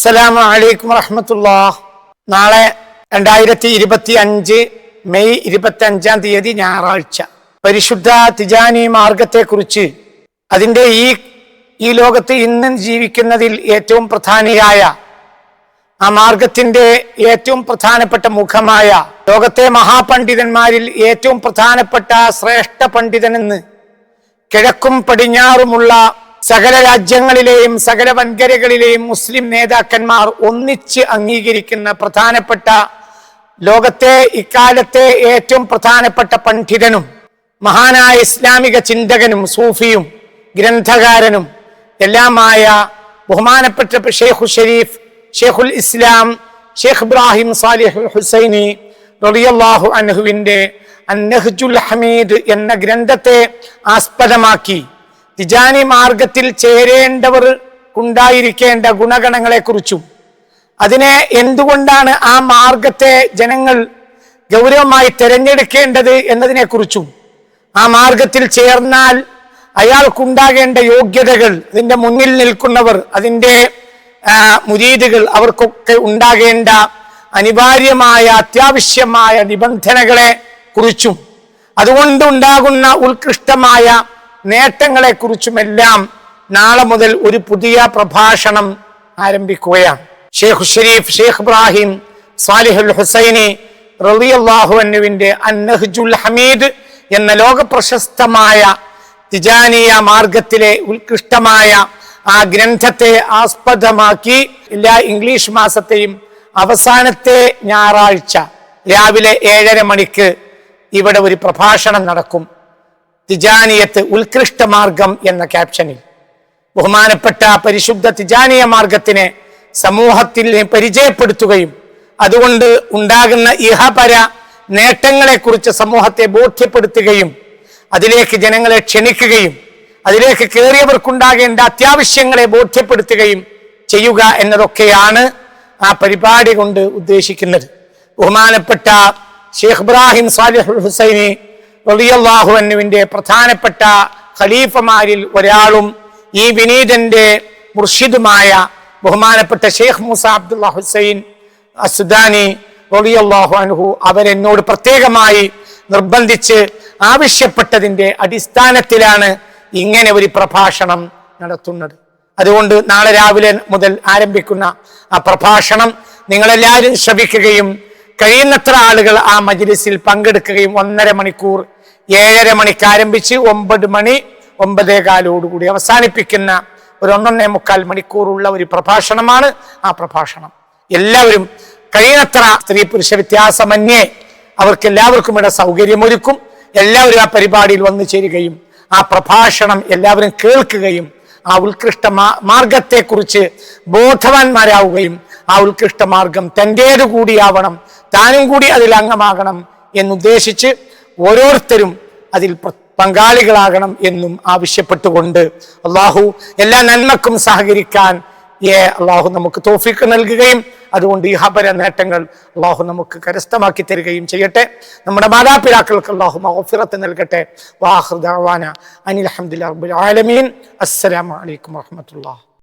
അസ്സലാമു അലൈക്കും വറഹമത്തുള്ള നാളെ രണ്ടായിരത്തി ഇരുപത്തി അഞ്ച് മെയ് ഇരുപത്തി അഞ്ചാം തീയതി ഞായറാഴ്ച. പരിശുദ്ധ തിജാനി മാർഗത്തെ കുറിച്ച് അതിന്റെ ഈ ഈ ലോകത്ത് ഇന്ന് ജീവിക്കുന്നതിൽ ഏറ്റവും പ്രധാനിയായ ആ മാർഗത്തിന്റെ ഏറ്റവും പ്രധാനപ്പെട്ട മുഖമായ ലോകത്തെ മഹാപണ്ഡിതന്മാരിൽ ഏറ്റവും പ്രധാനപ്പെട്ട ശ്രേഷ്ഠ പണ്ഡിതനെന്ന് കിഴക്കും പടിഞ്ഞാറുമുള്ള സകല രാജ്യങ്ങളിലെയും സകല വൻകരകളിലെയും മുസ്ലിം നേതാക്കന്മാർ ഒന്നിച്ച് അംഗീകരിക്കുന്ന പ്രധാനപ്പെട്ട ലോകത്തെ ഇക്കാലത്തെ ഏറ്റവും പ്രധാനപ്പെട്ട പണ്ഡിതനും മഹാനായ ഇസ്ലാമിക ചിന്തകനും സൂഫിയും ഗ്രന്ഥകാരനും എല്ലാമായ ബഹുമാനപ്പെട്ട ഷെയ്ഖു ഷെരീഫ് ഷെയ്ഖുൽ ഇസ്ലാം ഷെയ്ഖ് ഇബ്രാഹിം സാലിഹ് ഹുസൈനി റളിയല്ലാഹു അൻഹുവിന്റെ അന്നഹുജുൽ ഹമീദ് എന്ന ഗ്രന്ഥത്തെ ആസ്പദമാക്കി. തിജാനി മാർഗത്തിൽ ചേരേണ്ടവർ ഉണ്ടായിരിക്കേണ്ട ഗുണഗണങ്ങളെക്കുറിച്ചും അതിനെ എന്തുകൊണ്ടാണ് ആ മാർഗത്തെ ജനങ്ങൾ ഗൗരവമായി തിരഞ്ഞെടുക്കേണ്ടത് എന്നതിനെക്കുറിച്ചും ആ മാർഗത്തിൽ ചേർന്നാൽ അയാൾക്കുണ്ടാകേണ്ട യോഗ്യതകൾ അതിന്റെ മുന്നിൽ നിൽക്കുന്നവർ അതിന്റെ മുരീദുകൾ അവർക്കൊക്കെ ഉണ്ടാകേണ്ട അനിവാര്യമായ അത്യാവശ്യമായ നിബന്ധനകളെ കുറിച്ചും അതുകൊണ്ടുണ്ടാകുന്ന ഉത്കൃഷ്ടമായ നേട്ടങ്ങളെ കുറിച്ചുമെല്ലാം നാളെ മുതൽ ഒരു പുതിയ പ്രഭാഷണം ആരംഭിക്കുകയാണ്. ഷെയ്ഖ് ഷെരീഫ് ഷെയ്ഖ് ഇബ്രാഹിം സാലിഹുൽ ഹുസൈനി റളിയല്ലാഹു അന്നുവിന്റെ അന്നഹ്ജുൽ ഹമീദ് എന്ന ലോക പ്രശസ്തമായ തിജാനിയ മാർഗത്തിലെ ഉത്കൃഷ്ടമായ ആ ഗ്രന്ഥത്തെ ആസ്പദമാക്കി എല്ലാ ഇംഗ്ലീഷ് മാസത്തെയും അവസാനത്തെ ഞായറാഴ്ച രാവിലെ ഏഴര മണിക്ക് ഇവിടെ ഒരു പ്രഭാഷണം നടക്കും. തിജാനിയത്ത് ഉത്കൃഷ്ട മാർഗം എന്ന ക്യാപ്ഷനിൽ. ബഹുമാനപ്പെട്ട പരിശുദ്ധ തിജാനിയ മാർഗത്തിനെ സമൂഹത്തിൽ പരിചയപ്പെടുത്തുകയും അതുകൊണ്ട് ഉണ്ടാകുന്ന ഇഹപര നേട്ടങ്ങളെക്കുറിച്ച് സമൂഹത്തെ ബോധ്യപ്പെടുത്തുകയും അതിലേക്ക് ജനങ്ങളെ ക്ഷണിക്കുകയും അതിലേക്ക് കയറിയവർക്കുണ്ടാകേണ്ട അത്യാവശ്യങ്ങളെ ബോധ്യപ്പെടുത്തുകയും ചെയ്യുക എന്നതൊക്കെയാണ് ആ പരിപാടി കൊണ്ട് ഉദ്ദേശിക്കുന്നത്. ബഹുമാനപ്പെട്ട ഷെയ്ഖ് ഇബ്രാഹിം സാലിഹുൽ ഹുസൈനി റളിയല്ലാഹു അന്നുവിന്റെ പ്രധാനപ്പെട്ട ഖലീഫമാരിൽ ഒരാളും ഈ വിനീതന്റെ മുർഷിദുമായ ബഹുമാനപ്പെട്ട ഷെയ്ഖ് മൂസ അബ്ദുള്ള ഹുസൈൻ അസുദാനി റളിയല്ലാഹു അൻഹു അവരെന്നോട് പ്രത്യേകമായി നിർബന്ധിച്ച് ആവശ്യപ്പെട്ടതിന്റെ അടിസ്ഥാനത്തിലാണ് ഇങ്ങനെ ഒരു പ്രഭാഷണം നടത്തുന്നത്. അതുകൊണ്ട് നാളെ രാവിലെ മുതൽ ആരംഭിക്കുന്ന ആ പ്രഭാഷണം നിങ്ങളെല്ലാവരും ശ്രവിക്കുകയും കഴിയുന്നത്ര ആളുകൾ ആ മജ്ലിസിൽ പങ്കെടുക്കുകയും ഒന്നര മണിക്കൂർ ഏഴര മണിക്ക് ആരംഭിച്ച് ഒമ്പത് മണി ഒമ്പതേ കാലോടുകൂടി അവസാനിപ്പിക്കുന്ന ഒരു ഒന്നൊന്നേ മുക്കാൽ മണിക്കൂറുള്ള ഒരു പ്രഭാഷണമാണ് ആ പ്രഭാഷണം. എല്ലാവരും കഴിയുന്നത്ര സ്ത്രീ പുരുഷ വ്യത്യാസമന്യേ അവർക്ക് എല്ലാവർക്കും ഇവിടെ സൗകര്യമൊരുക്കും. എല്ലാവരും ആ പരിപാടിയിൽ വന്നു ചേരുകയും ആ പ്രഭാഷണം എല്ലാവരും കേൾക്കുകയും ആ ഉത്കൃഷ്ട മാർഗത്തെക്കുറിച്ച് ബോധവാന്മാരാവുകയും ആ ഉത്കൃഷ്ട മാർഗം തന്റേത് കൂടിയാവണം താനും കൂടി അതിൽ അംഗമാകണം എന്നുദ്ദേശിച്ച് ഓരോരുത്തരും അതിൽ പങ്കാളികളാകണം എന്നും ആവശ്യപ്പെട്ടുകൊണ്ട് അള്ളാഹു എല്ലാ നന്മക്കും സഹകരിക്കാൻ ഏ അള്ളാഹു നമുക്ക് തോഫിക്ക് നൽകുകയും അതുകൊണ്ട് ഈ ഹബര നേട്ടങ്ങൾ അള്ളാഹു നമുക്ക് കരസ്ഥമാക്കി തരികയും ചെയ്യട്ടെ. നമ്മുടെ മാതാപിതാക്കൾക്ക് അള്ളാഹു മഹഫിറത്ത് നൽകട്ടെ. വാഹൃദാന അനിൽ അഹമ്മദ് റബ്ബുൽ ആലമീൻ. അസ്സലാമു അലൈക്കും വറഹ്മത്തുള്ളാഹി